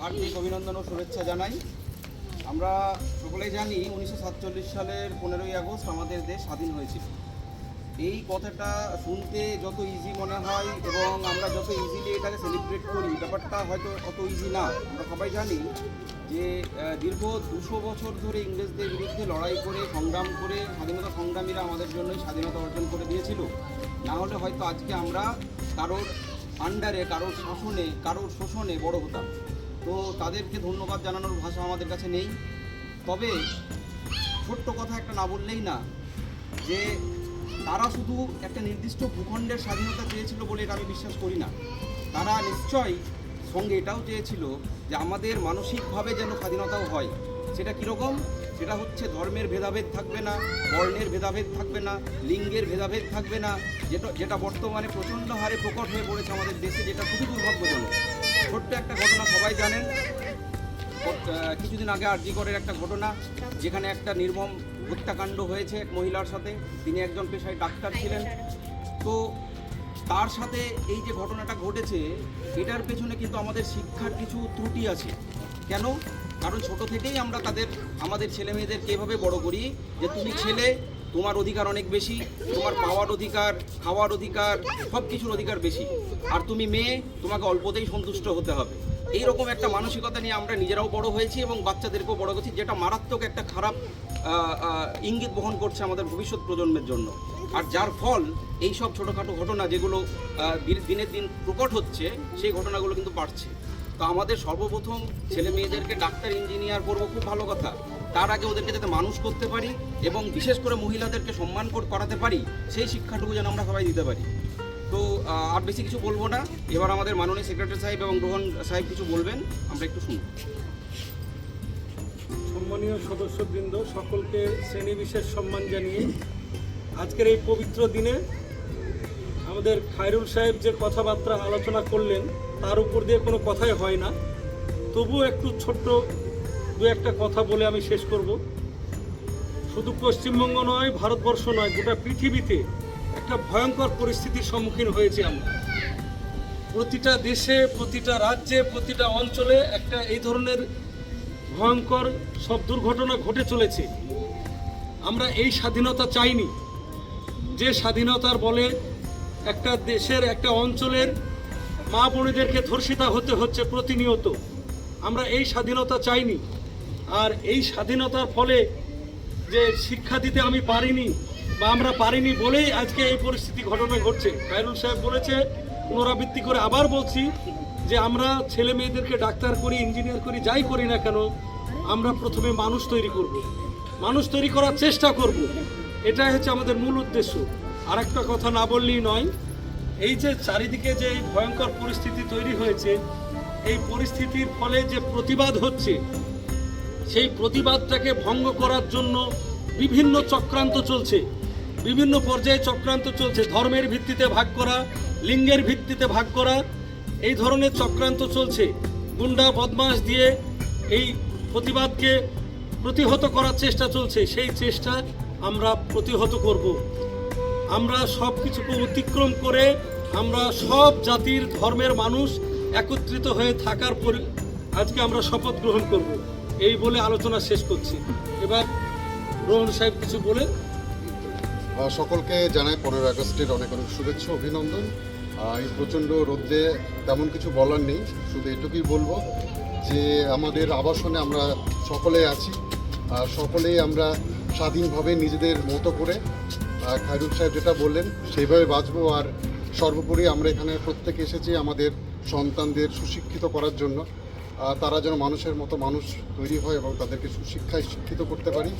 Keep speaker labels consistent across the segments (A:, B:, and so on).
A: হার্দিক অভিনন্দন ও শুভেচ্ছা জানাই। আমরা সকলেই জানি উনিশশো সাতচল্লিশ সালের পনেরোই আগস্ট আমাদের দেশ স্বাধীন হয়েছিল। এই কথাটা শুনতে যত ইজি মনে হয় এবং আমরা যত ইজিলি এটাকে সেলিব্রেট করি, ব্যাপারটা হয়তো অত ইজি না। আমরা সবাই জানি যে দীর্ঘ দুশো বছর ধরে ইংরেজদের বিরুদ্ধে লড়াই করে, সংগ্রাম করে, স্বাধীনতা সংগ্রামীরা আমাদের জন্যই স্বাধীনতা অর্জন করে দিয়েছিল। না হলে হয়তো আজকে আমরা কারোর আন্ডারে কারোর শাসনে, কারোর শোষণে বড় হতাম। তো তাদেরকে ধন্যবাদ জানানোর ভাষা আমাদের কাছে নেই। তবে ছোট্ট কথা একটা না বললেই না, যে তারা শুধু একটা নির্দিষ্ট ভূখণ্ডের স্বাধীনতা চেয়েছিল বলে এটা আমি বিশ্বাস করি না। তারা নিশ্চয়ই সঙ্গে এটাও চেয়েছিল যে আমাদের মানসিকভাবে যেন স্বাধীনতাও হয়। সেটা কীরকম? সেটা হচ্ছে ধর্মের ভেদাভেদ থাকবে না, বর্ণের ভেদাভেদ থাকবে না, লিঙ্গের ভেদাভেদ থাকবে না, যেটা যেটা বর্তমানে প্রচণ্ড হারে প্রকট হয়ে পড়েছে আমাদের দেশে, যেটা খুবই দুর্ভাগ্যজনক। ছোট্ট একটা ঘটনা সবাই জানেন। কিছুদিন আগে আরজিকরের একটা ঘটনা, যেখানে একটা নির্মম হত্যাকাণ্ড হয়েছে মহিলার সাথে। তিনি একজন পেশায় ডাক্তার ছিলেন। তো তার সাথে এই যে ঘটনাটা ঘটেছে, এটার পেছনে কিন্তু আমাদের শিক্ষার কিছু ত্রুটি আছে। কেন? কারণ ছোট থেকেই আমরা তাদের, আমাদের ছেলে মেয়েদেরকে এভাবে বড় করি যে, তুমি ছেলে তোমার অধিকার অনেক বেশি, তোমার পাওয়ার অধিকার, খাওয়ার অধিকার সব কিছুর অধিকার বেশি। আর তুমি মেয়ে, তোমাকে অল্পতেই সন্তুষ্ট হতে হবে। এই রকম একটা মানসিকতা নিয়ে আমরা নিজেরাও বড় হয়েছি এবং বাচ্চাদেরকেও বড় করছি, যেটা মারাত্মক একটা খারাপ ইঙ্গিত বহন করছে আমাদের ভবিষ্যৎ প্রজন্মের জন্য। আর যার ফল, এই সব ছোটোখাটো ঘটনা যেগুলো দিন- দিনের দিন প্রকট হচ্ছে, সেই ঘটনাগুলো কিন্তু বাড়ছে। তো আমাদের সর্বপ্রথম ছেলে মেয়েদেরকে ডাক্তার, ইঞ্জিনিয়ার করব খুব ভালো কথা। তার আগে ওদেরকে যাতে মানুষ করতে পারি এবং বিশেষ করে মহিলাদেরকে সম্মান করাতে পারি, সেই শিক্ষাটুকু যেন আমরা সবাই দিতে পারি। তো আর বেশি কিছু বলব না। এবার আমাদের মাননীয় সেক্রেটারি সাহেব এবং রোহন সাহেব কিছু বলবেন, আমরা একটু শুনব
B: সম্মানীয় সদস্যবৃন্দ, সকলকে শ্রেণি বিশেষ সম্মান জানিয়ে আজকের এই পবিত্র দিনে আমাদের খায়রুল সাহেব যে কথাবার্তা আলোচনা করলেন, তার উপর দিয়ে কোনো কথাই হয় না। তবুও একটু ছোট্ট দু একটা কথা বলে আমি শেষ করব। শুধু পশ্চিমবঙ্গ নয়, ভারতবর্ষ নয়, গোটা পৃথিবীতে একটা ভয়ঙ্কর পরিস্থিতির সম্মুখীন হয়েছে আমরা। প্রতিটা দেশে, প্রতিটা রাজ্যে, প্রতিটা অঞ্চলে একটা এই ধরনের ভয়ঙ্কর সব দুর্ঘটনা ঘটে চলেছে। আমরা এই স্বাধীনতা চাইনি। যে স্বাধীনতার বলে একটা দেশের, একটা অঞ্চলের মা বোনেদেরকে ধর্ষিতা হতে হচ্ছে প্রতিনিয়ত। আমরা এই স্বাধীনতা চাইনি। আর এই স্বাধীনতার ফলে যে শিক্ষা দিতে আমি পারিনি বা আমরা পারিনি বলেই আজকে এই পরিস্থিতি ঘটনা ঘটছে খায়রুল সাহেব বলেছে, পুনরাবৃত্তি করে আবার বলছি যে আমরা ছেলে মেয়েদেরকে ডাক্তার করি, ইঞ্জিনিয়ার করি, যাই করি না কেন, আমরা প্রথমে মানুষ তৈরি করব। মানুষ তৈরি করার চেষ্টা করব। এটাই হচ্ছে আমাদের মূল উদ্দেশ্য আর একটা কথা না বললেই নয়, এই যে চারিদিকে যে ভয়ঙ্কর পরিস্থিতি তৈরি হয়েছে, এই পরিস্থিতির ফলে যে প্রতিবাদ হচ্ছে সেই প্রতিবাদটাকে ভঙ্গ করার জন্য বিভিন্ন চক্রান্ত চলছে। বিভিন্ন পর্যায়ে চক্রান্ত চলছে। ধর্মের ভিত্তিতে ভাগ করা, লিঙ্গের ভিত্তিতে ভাগ করা, এই ধরনের চক্রান্ত চলছে। গুন্ডা বদমাস দিয়ে এই প্রতিবাদকে প্রতিহত করার চেষ্টা চলছে। সেই চেষ্টা আমরা প্রতিহত করব। আমরা সব কিছুকে অতিক্রম করে আমরা সব জাতির ধর্মের মানুষ একত্রিত হয়ে থাকার পরি আজকে আমরা শপথ গ্রহণ করব। এই বলে আলোচনা শেষ করছি। এবার রোহন সাহেব কিছু বলে।
C: সকলকে জানাই পনেরো আগস্টের অনেক অনেক শুভেচ্ছা, অভিনন্দন। এই প্রচণ্ড রোদ্রে তেমন কিছু বলার নেই, শুধু এটুকুই বলব যে আমাদের আবাসনে আমরা সকলে আছি, আর সকলেই আমরা স্বাধীনভাবে নিজেদের মতো করে খায়রুল সাহেব যেটা বললেন, সেইভাবে বাঁচবো, আর সর্বোপরি আমরা এখানে প্রত্যেকে এসেছি আমাদের সন্তানদের সুশিক্ষিত করার জন্য। তারা যেন মানুষের মতো মানুষ তৈরি হয় এবং তাদেরকে সুশিক্ষায় শিক্ষিত করতে পারি।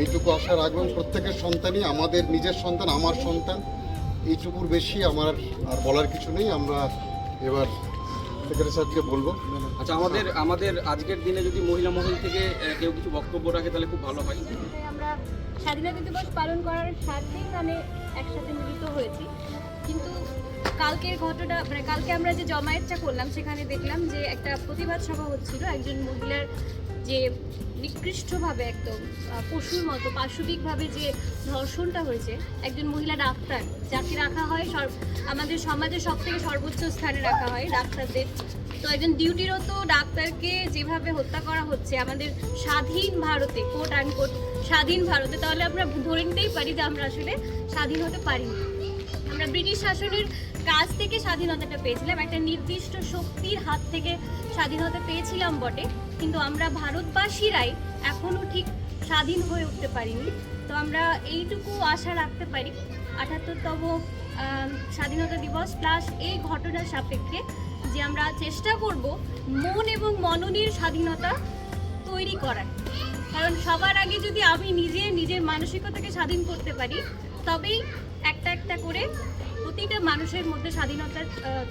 C: এইটুকু আশা রাখবেন প্রত্যেকের সন্তানই আমাদের নিজের সন্তান আমার সন্তান। এইটুকুর বেশি আমার আর বলার কিছু নেই। আমরা এবার সেক্রেটারি সাহেবকে বলব।
A: আচ্ছা আমাদের আমাদের আজকের দিনে যদি মহিলা মহল থেকে কেউ কিছু বক্তব্য রাখে তাহলে খুব ভালো হয়।
D: আমরা স্বাধীনতা দিবস পালন করার স্বার্থে এখানে একসাথে মিলিত হয়েছি। কিন্তু কালকের ঘটনা মানে কালকে আমরা যে জমায়েতটা করলাম, সেখানে দেখলাম যে একটা প্রতিবাদ সভা হচ্ছিল। একজন মহিলার যে নিকৃষ্টভাবে একদম পশুর মতো পাশবিকভাবে যে ধর্ষণটা হয়েছে, একজন মহিলা ডাক্তার, যাকে রাখা হয় সর- আমাদের সমাজে সব থেকে সর্বোচ্চ স্থানে রাখা হয় ডাক্তারদের। তো একজন ডিউটিরত ডাক্তারকে যেভাবে হত্যা করা হচ্ছে, আমাদের স্বাধীন ভারতে কোট আনকোট স্বাধীন ভারতে, তাহলে আমরা ধরে নিতেই পারি যে আমরা আসলে স্বাধীন হতে পারি আমরা ব্রিটিশ শাসনের কাছ থেকে স্বাধীনতাটা পেয়েছিলাম, একটা নির্দিষ্ট শক্তির হাত থেকে স্বাধীনতা পেয়েছিলাম বটে, কিন্তু আমরা ভারতবাসীরাই এখনও ঠিক স্বাধীন হয়ে উঠতে পারিনি। তো আমরা এইটুকু আশা রাখতে পারি আঠাত্তরতম স্বাধীনতা দিবস প্লাস এই ঘটনার সাপেক্ষে যে আমরা চেষ্টা করব মন এবং মননের স্বাধীনতা তৈরি করার। কারণ সবার আগে যদি আমি নিজে নিজের মানসিকতাকে স্বাধীন করতে পারি, তবেই একটা একটা করে প্রতিটা মানুষের মধ্যে স্বাধীনতা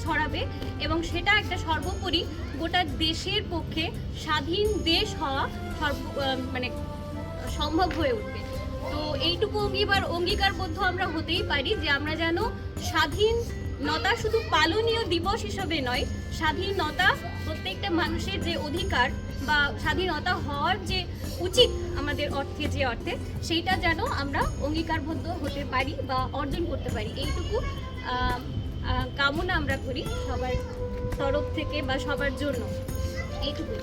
D: ছড়াবে এবং সেটা একটা সর্বোপরি গোটা দেশের পক্ষে স্বাধীন দেশ হওয়া সর্ব মানে সম্ভব হয়ে উঠবে। তো এইটুকু অঙ্গীকার অঙ্গীকারবদ্ধ আমরা হতেই পারি যে আমরা যেন স্বাধীনতা শুধু পালনীয় দিবস হিসেবে নয়, স্বাধীনতা প্রত্যেকটা মানুষের যে অধিকার বা স্বাধীনতা হওয়ার যে উচিত আমাদের অর্থে, যে অর্থে, সেইটা যেন আমরা অঙ্গীকারবদ্ধ হতে পারি বা অর্জন করতে পারি। এইটুকু কামনা আমরা করি সবার তরফ থেকে বা সবার জন্য। এইটুকুই।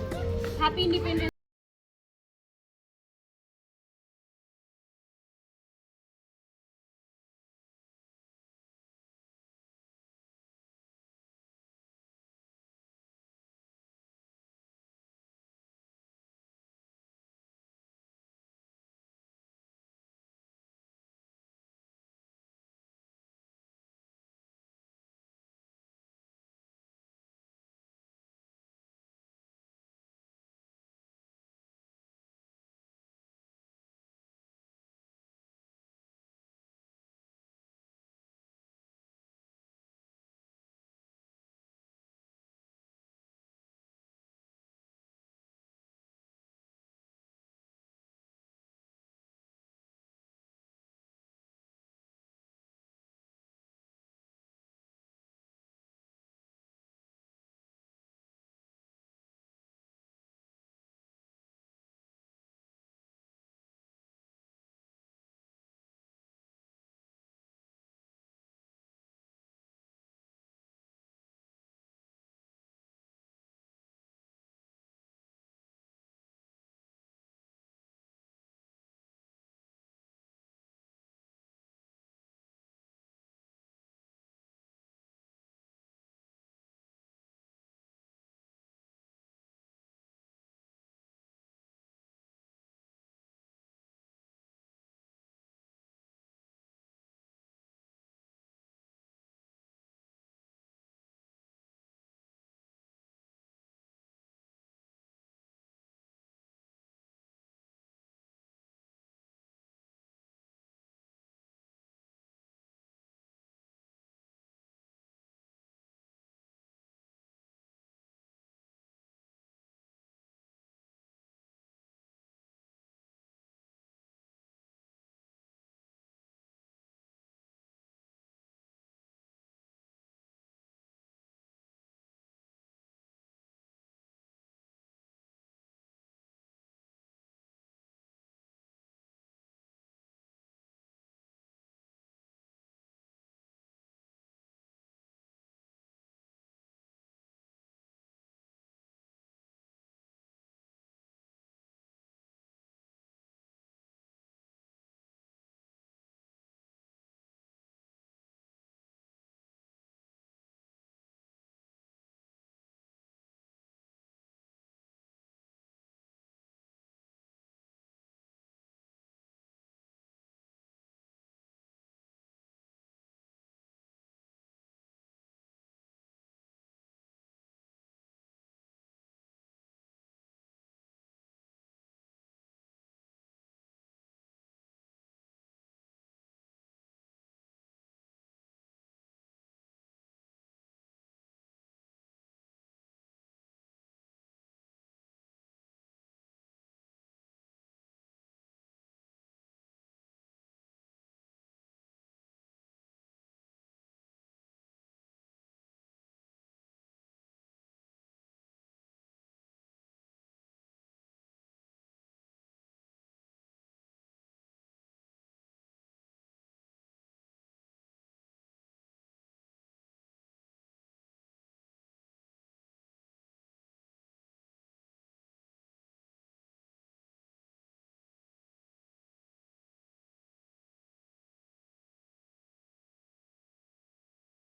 D: Happy independence